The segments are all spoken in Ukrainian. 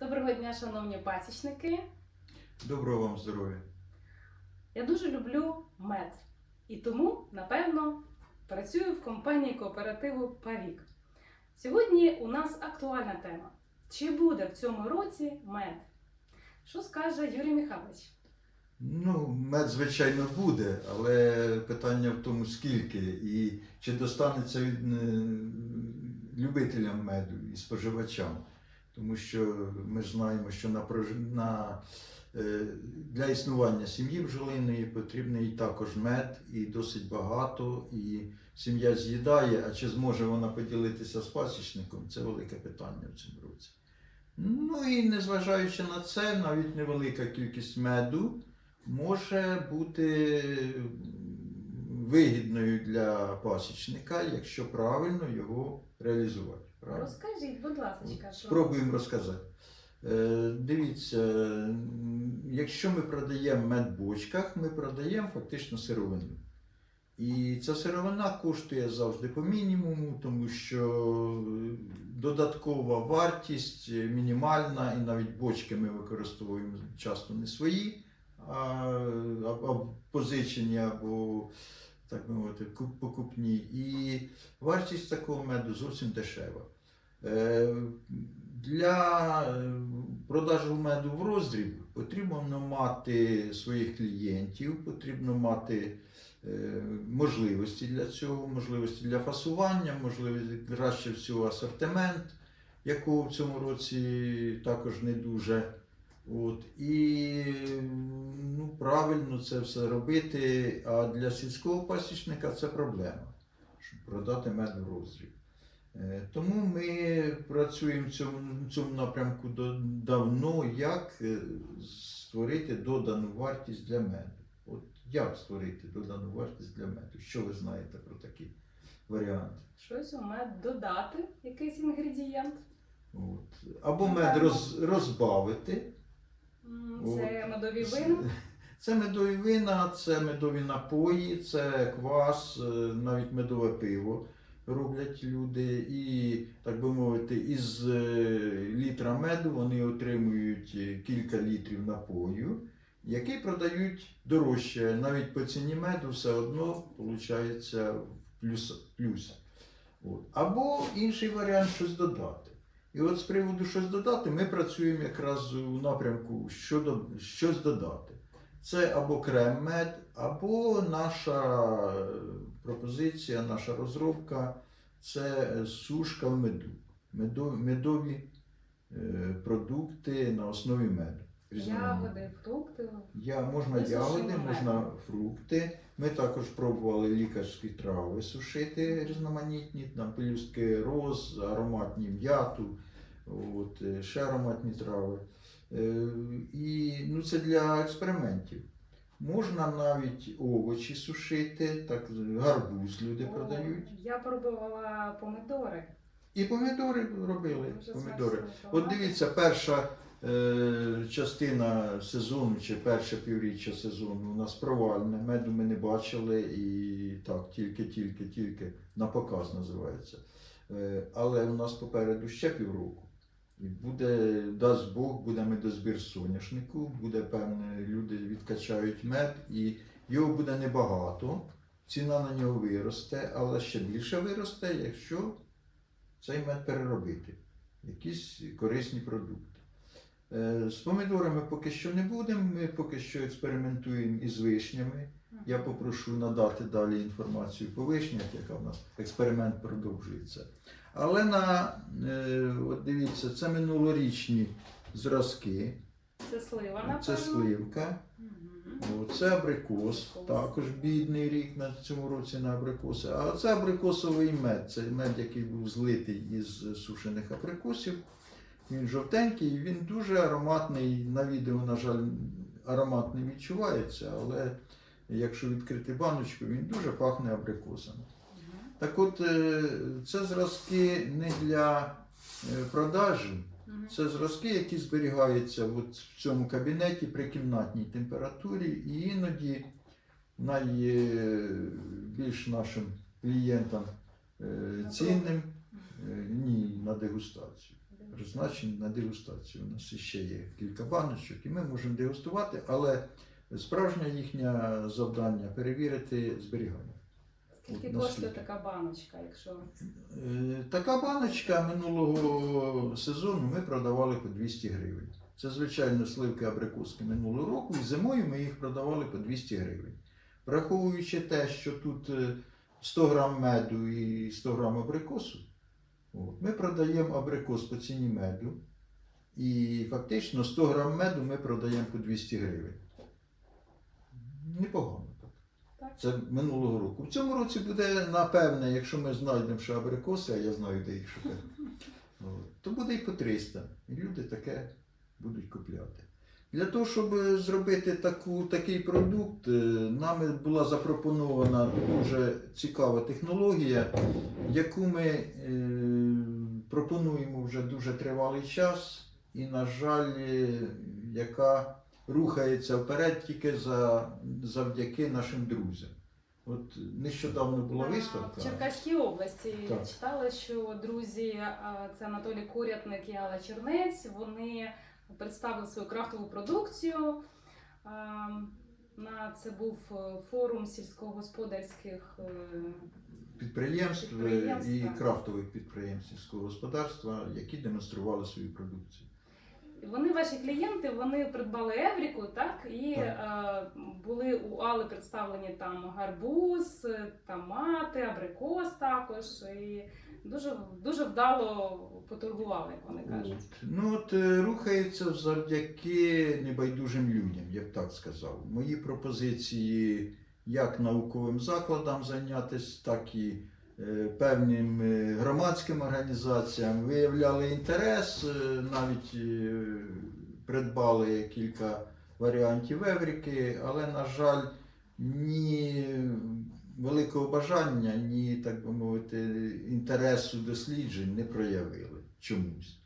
Доброго дня, шановні пасічники. Доброго вам здоров'я. Я дуже люблю мед. І тому, напевно, працюю в компанії кооперативу Павік. Сьогодні у нас актуальна тема. Чи буде в цьому році мед? Що скаже Юрій Михайлович? Ну, мед, звичайно, буде, але питання в тому, скільки і чи достанеться від е, любителям меду і споживачам. Тому що ми знаємо, що на, на, е, для існування сім'ї бджолиної потрібний також мед, і досить багато, і сім'я з'їдає, а чи зможе вона поділитися з пасічником, це велике питання в цьому році. Ну і незважаючи на це, навіть невелика кількість меду може бути вигідною для пасічника, якщо правильно його реалізувати. Правильно? Розкажіть, будь ласка, Спробуємо розказати. Е, Дивіться, якщо ми продаємо мед в бочках, ми продаємо фактично сировину. І ця сировина коштує завжди по мінімуму, тому що додаткова вартість мінімальна, і навіть бочки ми використовуємо часто не свої, а, а позичені або так би мовити, покупні. І вартість такого меду зовсім дешева. Е, Для е, продажу меду в роздріб потрібно мати своїх клієнтів, потрібно мати е, можливості для цього, можливості для фасування, можливості краще всього асортимент, якого в цьому році також не дуже. От, і ну, правильно це все робити. А для сільського пасічника це проблема, щоб продати мед в роздріб. Е, Тому ми працюємо в цьому, в цьому напрямку давно, як е, створити додану вартість для меду. От як створити додану вартість для меду? Що ви знаєте про такі варіанти? щось у мед додати, якийсь інгредієнт. От. Або мед роз, розбавити. М, От. Це медові вина. Це медові вина, це медові напої, це квас, е, навіть медове пиво роблять люди. І, так би мовити, із е, літра меду вони отримують е, кілька літрів напою, який продають дорожче. Навіть по ціні меду все одно виходить плюс. плюс. От. Або інший варіант щось додати. І от з приводу щось додати, ми працюємо якраз у напрямку щодо щось додати. Це або крем-мед, або наша е, пропозиція, наша розробка це е, сушка в меду. Медові, медові е, продукти на основі меду. Ягоди, фрукти. Я, можна Ми ягоди, можна мед. фрукти. Ми також пробували лікарські трави сушити різноманітні, там пелюстки роз, ароматні м'яту, ще ароматні трави. Е, І ну, це для експериментів. Можна навіть овочі сушити, так гарбуз люди О, продають. Я пробувала помидори. І помідори робили. Помідори. От дивіться, перша е, частина сезону чи перше півріччя сезону у нас провальне. Меду ми не бачили і так, тільки, тільки, тільки на показ називається. Е, але у нас попереду ще півроку. І буде, дасть Бог, буде медозбір соняшнику, буде певне, люди відкачають мед, і його буде небагато. Ціна на нього виросте, але ще більше виросте, якщо цей мед переробити, якісь корисні продукти. Е, З помідорами поки що не будемо, ми поки що експериментуємо із вишнями. Я попрошу надати далі інформацію по вишнях, яка в нас експеримент продовжується. Але на, е, от дивіться, це минулорічні зразки, Це слива, напевно. це сливка. О, Це абрикос, також бідний рік на цьому році на абрикоси. А це абрикосовий мед. Це мед, який був злитий із сушених абрикосів. Він жовтенький, він дуже ароматний. На відео, на жаль, аромат не відчувається, але якщо відкрити баночку, він дуже пахне абрикосами. Так от, е, це зразки не для е, продажі, це зразки, які зберігаються от в цьому кабінеті при кімнатній температурі, і іноді найбільш нашим клієнтам е, цінним ні на дегустацію. призначені на дегустацію. У нас ще є кілька баночок, і ми можемо дегустувати, але справжнє їхнє завдання перевірити зберігання. Скільки коштує така баночка, якщо Е, Така баночка минулого сезону ми продавали по 200 гривень. Це, звичайно, сливки абрикоски минулого року, і зимою ми їх продавали по 200 гривень. Враховуючи те, що тут е, 100 грам меду і 100 грам абрикосу, от, ми продаємо абрикос по ціні меду. І фактично 100 грам меду ми продаємо по 200 гривень. Непогано. Це минулого року. В цьому році буде, напевне, якщо ми знайдемо ще абрикоси, а я знаю, де їх шукати, то буде і по 300. І люди таке будуть купляти. Для того, щоб зробити таку, такий продукт, е, нами була запропонована дуже цікава технологія, яку ми е, пропонуємо вже дуже тривалий час, і, на жаль, е, яка рухається вперед тільки за, завдяки нашим друзям. От нещодавно була виставка. В Черкаській області Так. читала, що друзі, це Анатолій Курятник і Алла Чернець, вони представили свою крафтову продукцію. На це був е, форум сільськогосподарських е, підприємств е, Підприємств, і крафтових підприємств сільського господарства, які демонстрували свою продукцію. Вони ваші клієнти, вони придбали Евріку, так і Так. е, були у Али представлені там гарбуз, е, томати, абрикос також. І дуже дуже вдало поторгували, як вони кажуть. Ну от е, рухається завдяки небайдужим людям, я б так сказав. Мої пропозиції як науковим закладам зайнятися, так і певним е, громадським організаціям виявляли інтерес, е, навіть е, придбали кілька варіантів Евріки, але, на жаль, ні великого бажання, ні, так би мовити, інтересу досліджень не проявили чомусь.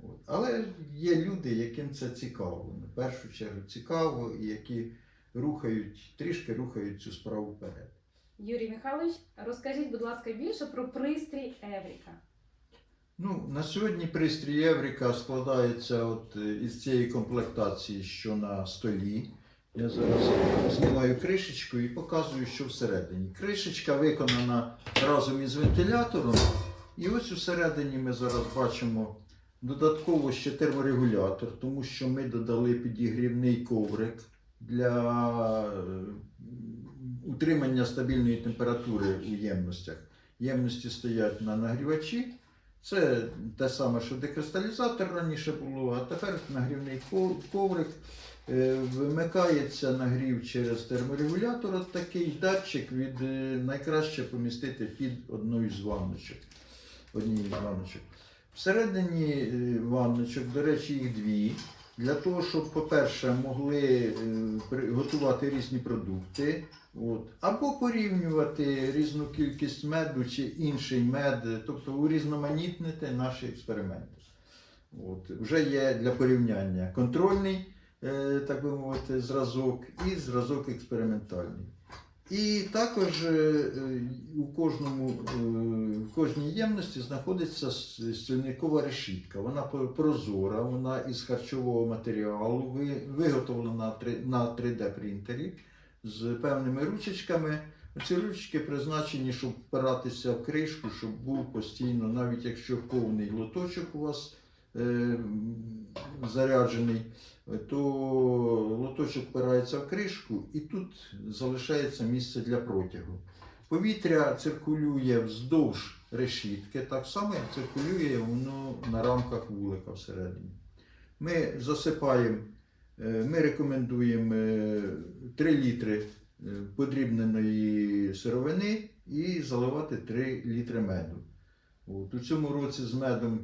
От. Але є люди, яким це цікаво. В першу чергу цікаво, і які рухають, трішки рухають цю справу вперед. Юрій Михайлович, розкажіть, будь ласка, більше про пристрій Евріка. Ну, на сьогодні пристрій Евріка складається от е, із цієї комплектації, що на столі. Я зараз знімаю кришечку і показую, що всередині. Кришечка виконана разом із вентилятором. І ось усередині ми зараз бачимо додатково ще терморегулятор, тому що ми додали підігрівний коврик для е, утримання стабільної температури у ємностях. Ємності стоять на нагрівачі. Це те саме, що декристалізатор раніше було, а тепер нагрівний коврик. Е, Вимикається нагрів через терморегулятор, от такий датчик від е, найкраще помістити під одну з ванночок. Однією з ванночок. Всередині е, ванночок, до речі, їх дві. Для того, щоб, по-перше, могли е, готувати різні продукти, от, або порівнювати різну кількість меду чи інший мед, тобто урізноманітнити наші експерименти. От, вже є для порівняння контрольний, е, так би мовити, зразок і зразок експериментальний. І також е, е, у кожному, е, в кожній ємності знаходиться стільникова решітка. Вона прозора, вона із харчового матеріалу, виготовлена на три- на 3D принтері з певними ручечками. Ці ручки призначені, щоб впиратися в кришку, щоб був постійно, навіть якщо повний лоточок у вас е, заряджений, то лоточок впирається в кришку і тут залишається місце для протягу. Повітря циркулює вздовж решітки, так само як циркулює воно на рамках вулика всередині. Ми засипаємо, е, ми рекомендуємо е, 3 літри е, подрібненої сировини і заливати 3 літри меду. От, у цьому році з медом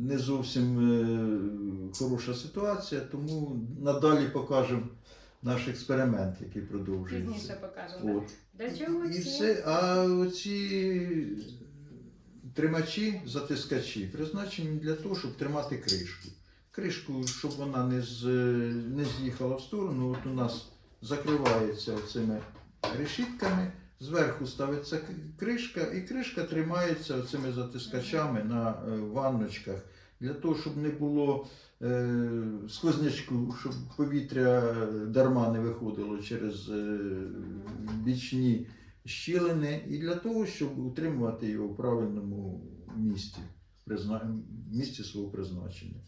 не зовсім е, хороша ситуація, тому надалі покажемо наш експеримент, який продовжується. Пізніше покажемо. Для чого І все, а оці тримачі, затискачі призначені для того, щоб тримати кришку. Кришку, щоб вона не, з, не з'їхала в сторону, от у нас закривається цими решітками, зверху ставиться кришка, і кришка тримається цими затискачами на е, ванночках. для того, щоб не було е, сквознячку, щоб повітря дарма не виходило через е, бічні щілини, і для того, щоб утримувати його в правильному місці, призна... місці свого призначення.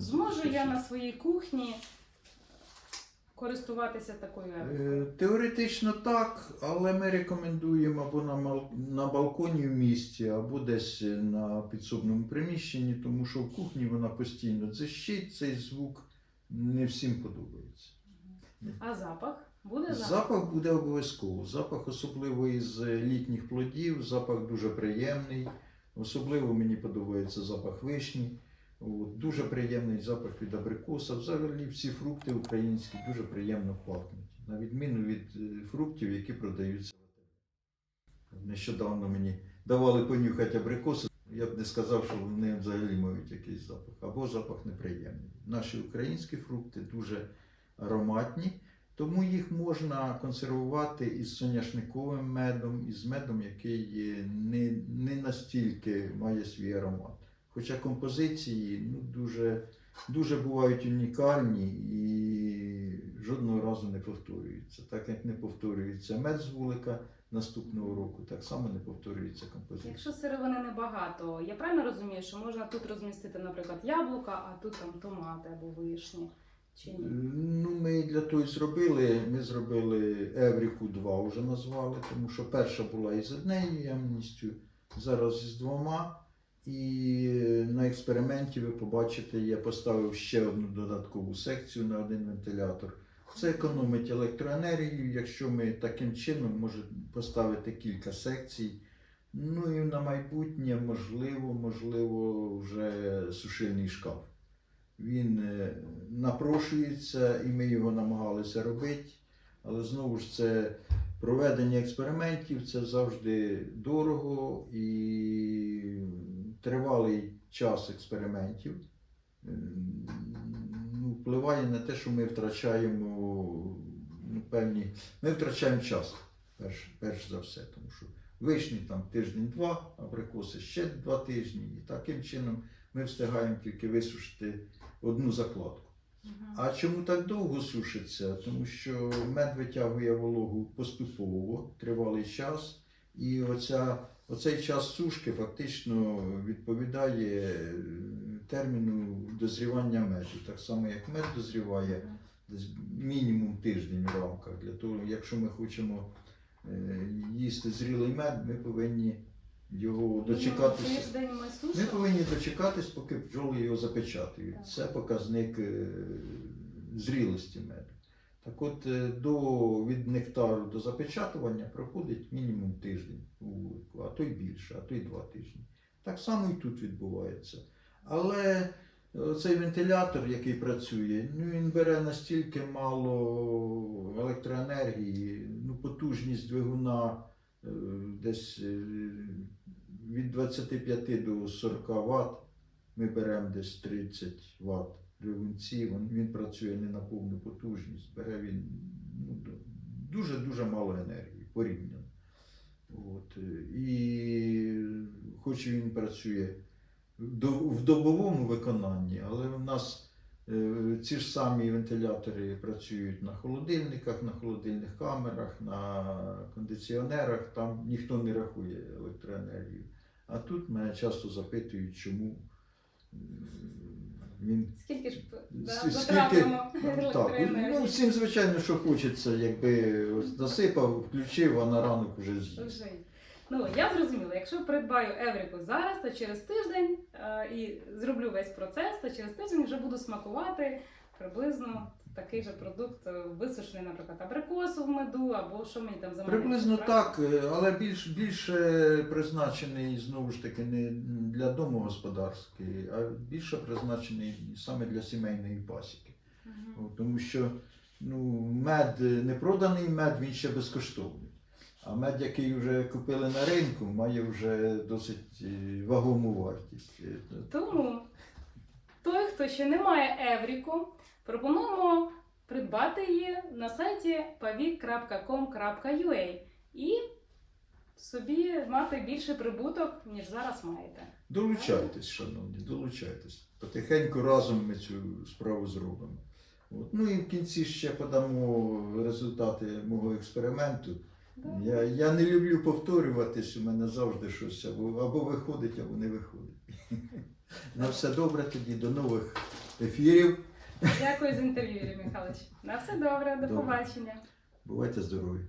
Зможу я на своїй кухні користуватися такою еврикою? Е, Теоретично так, але ми рекомендуємо або на, мал- на балконі в місті, або десь на підсобному приміщенні, тому що в кухні вона постійно дзищить, цей звук не всім подобається. А запах? Буде запах? Запах буде обов'язково. Запах, особливо із літніх плодів, запах дуже приємний. Особливо мені подобається запах вишні. Дуже приємний запах від абрикоса. Взагалі всі фрукти українські дуже приємно пахнуть. На відміну від е, фруктів, які продаються в Нещодавно мені давали понюхати абрикоси. Я б не сказав, що вони взагалі мають якийсь запах. Або запах неприємний. Наші українські фрукти дуже ароматні. Тому їх можна консервувати із соняшниковим медом, із медом, який не, не настільки має свій аромат. Хоча композиції ну, дуже, дуже бувають унікальні і жодного разу не повторюються. Так як не повторюється мед з вулика наступного року, так само не повторюється композиція. Якщо сировини небагато, я правильно розумію, що можна тут розмістити, наприклад, яблука, а тут там томати або вишні. Чи ні? Ну, ми для того і зробили. Ми зробили Евріку 2 вже назвали, тому що перша була із однією ємністю, зараз із двома. І на експерименті ви побачите, я поставив ще одну додаткову секцію на один вентилятор. Це економить електроенергію, якщо ми таким чином можемо поставити кілька секцій. Ну і на майбутнє, можливо, можливо, вже сушильний шкаф. Він е, напрошується, і ми його намагалися робити. Але знову ж це проведення експериментів це завжди дорого і тривалий час експериментів ну, впливає на те, що ми втрачаємо ну, певні. Ми втрачаємо час, перш, перш за все, тому що вишні там тиждень-два, абрикоси ще два тижні. І таким чином ми встигаємо тільки висушити одну закладку. А чому так довго сушиться? Тому що мед витягує вологу поступово, тривалий час, і оця, оцей час сушки фактично відповідає е, терміну дозрівання меду. Так само, як мед дозріває десь мінімум тиждень в рамках. Для того, якщо ми хочемо е, їсти зрілий мед, ми повинні його дочекатися. Ми повинні дочекатись, поки бджоли його запечатають. Це показник е, зрілості меду. Так от е, до, від нектару до запечатування проходить мінімум тиждень у вулику, а то й більше, а то й два тижні. Так само і тут відбувається. Але е, цей вентилятор, який працює, ну, він бере настільки мало електроенергії, ну, потужність двигуна е, десь від 25 до 40 Вт. Ми беремо десь 30 Вт двигунці, він, він працює не на повну потужність, бере він ну, дуже-дуже мало енергії порівняно. От. е, І хоч він працює в до- в добовому виконанні, але в нас е, ці ж самі вентилятори працюють на холодильниках, на холодильних камерах, на кондиціонерах, там ніхто не рахує електроенергію. А тут мене часто запитують, чому він Скільки ж да, Скільки- затратимо так, ну електроенергії? всім звичайно, що хочеться, якби ось насипав, включив, а на ранок вже з'їв. Вже. Ну, я зрозуміла, якщо придбаю Евріку зараз, то через тиждень е, і зроблю весь процес, то через тиждень вже буду смакувати приблизно такий же продукт, е, висушений, наприклад, абрикосу в меду, або що мені там замовити. Приблизно так, е, але більш, більше призначений знову ж таки не для домогосподарської, а більше призначений саме для сімейної пасіки. От, Тому що ну, мед, е, не проданий мед, він ще безкоштовний. А мед, який вже купили на ринку, має вже досить вагому вартість. Тому хто ще не має Евріку, пропонуємо придбати її на сайті pavik.com.ua і собі мати більше прибуток, ніж зараз маєте. Долучайтесь, шановні, долучайтесь. Потихеньку разом ми цю справу зробимо. От. Ну і в кінці ще подамо результати мого експерименту. Да. Я, я не люблю повторюватись, у мене завжди щось або, або виходить, або не виходить. На все добре тоді, до нових ефірів. Дякую за інтерв'ю, Юрій Михайлович. На все добре, до Добре. побачення. Бувайте здорові!